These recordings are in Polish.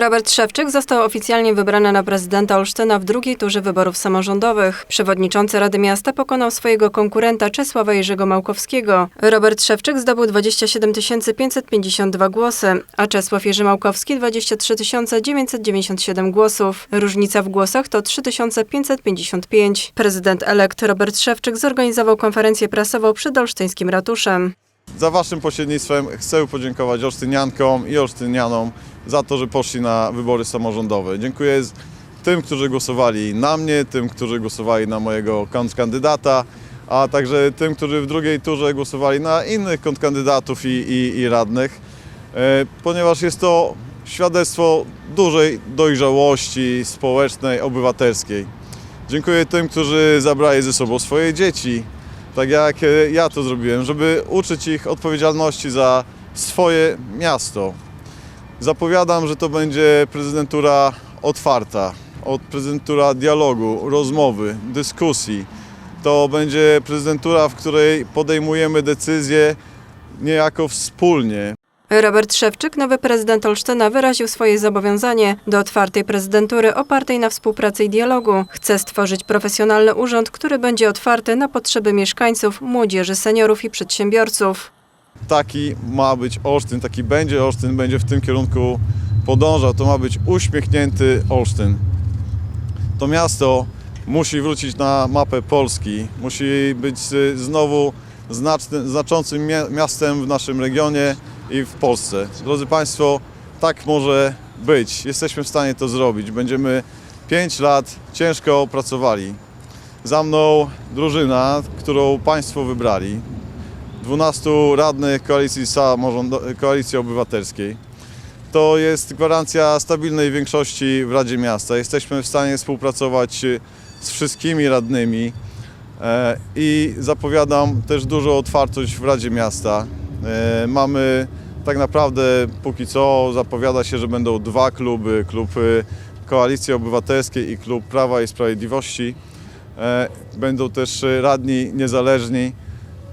Robert Szewczyk został oficjalnie wybrany na prezydenta Olsztyna w drugiej turze wyborów samorządowych. Przewodniczący Rady Miasta pokonał swojego konkurenta Czesława Jerzego Małkowskiego. Robert Szewczyk zdobył 27 552 głosy, a Czesław Jerzy Małkowski 23 997 głosów. Różnica w głosach to 3555. Prezydent elekt Robert Szewczyk zorganizował konferencję prasową przed olsztyńskim ratuszem. Za Waszym pośrednictwem chcę podziękować Olsztyniankom i Olsztynianom za to, że poszli na wybory samorządowe. Dziękuję tym, którzy głosowali na mnie, tym, którzy głosowali na mojego kontrkandydata, a także tym, którzy w drugiej turze głosowali na innych kontrkandydatów i, i, i radnych, e, ponieważ jest to świadectwo dużej dojrzałości społecznej, obywatelskiej. Dziękuję tym, którzy zabrali ze sobą swoje dzieci, tak jak e, ja to zrobiłem, żeby uczyć ich odpowiedzialności za swoje miasto. Zapowiadam, że to będzie prezydentura otwarta, od prezydentura dialogu, rozmowy, dyskusji. To będzie prezydentura, w której podejmujemy decyzje niejako wspólnie. Robert Szewczyk, nowy prezydent Olsztyna, wyraził swoje zobowiązanie do otwartej prezydentury opartej na współpracy i dialogu. Chce stworzyć profesjonalny urząd, który będzie otwarty na potrzeby mieszkańców, młodzieży, seniorów i przedsiębiorców. Taki ma być Olsztyn, taki będzie Olsztyn, będzie w tym kierunku podążał. To ma być uśmiechnięty Olsztyn. To miasto musi wrócić na mapę Polski, musi być znowu znacznym, znaczącym mia- miastem w naszym regionie i w Polsce. Drodzy Państwo, tak może być. Jesteśmy w stanie to zrobić. Będziemy 5 lat ciężko pracowali. Za mną drużyna, którą Państwo wybrali. 12 radnych koalicji, koalicji obywatelskiej. To jest gwarancja stabilnej większości w Radzie Miasta. Jesteśmy w stanie współpracować z wszystkimi radnymi e, i zapowiadam też dużą otwartość w Radzie Miasta. E, Mamy tak naprawdę póki co zapowiada się, że będą dwa kluby, klub e, Koalicji Obywatelskiej i klub Prawa i Sprawiedliwości. E, Będą też radni niezależni.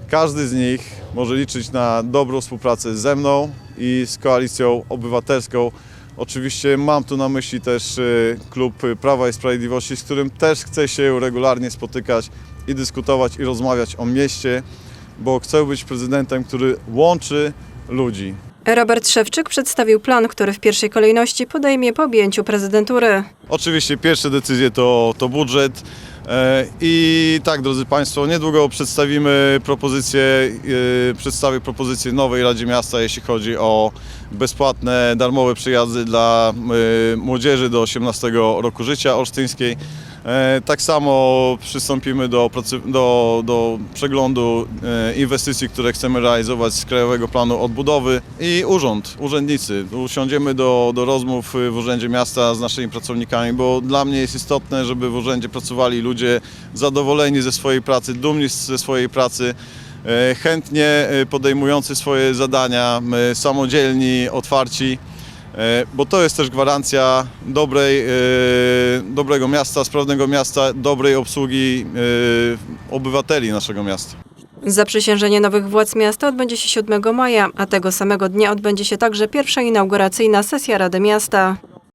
Każdy z nich może liczyć na dobrą współpracę ze mną i z Koalicją Obywatelską. Oczywiście mam tu na myśli też y, klub Prawa i Sprawiedliwości, z którym też chcę się regularnie spotykać i dyskutować i rozmawiać o mieście, bo chcę być prezydentem, który łączy ludzi. Robert Szewczyk przedstawił plan, który w pierwszej kolejności podejmie po objęciu prezydentury. Oczywiście pierwsze decyzje to, to budżet. E, I tak, drodzy Państwo, niedługo przedstawimy propozycję, e, przedstawię propozycję nowej Radzie Miasta, jeśli chodzi o bezpłatne, darmowe przejazdy dla e, młodzieży do 18 roku życia olsztyńskiej. E, Tak samo przystąpimy do, do, do przeglądu e, inwestycji, które chcemy realizować z Krajowego Planu Odbudowy i urząd, urzędnicy. Usiądziemy do, do rozmów w Urzędzie Miasta z naszymi pracownikami, bo dla mnie jest istotne, żeby w urzędzie pracowali ludzie zadowoleni ze swojej pracy, dumni ze swojej pracy, e, chętnie e, podejmujący swoje zadania, e, samodzielni, otwarci. E, bo to jest też gwarancja dobrej, e, dobrego miasta, sprawnego miasta, dobrej obsługi e, obywateli naszego miasta. Zaprzysiężenie nowych władz miasta odbędzie się 7 maja, a tego samego dnia odbędzie się także pierwsza inauguracyjna sesja Rady Miasta.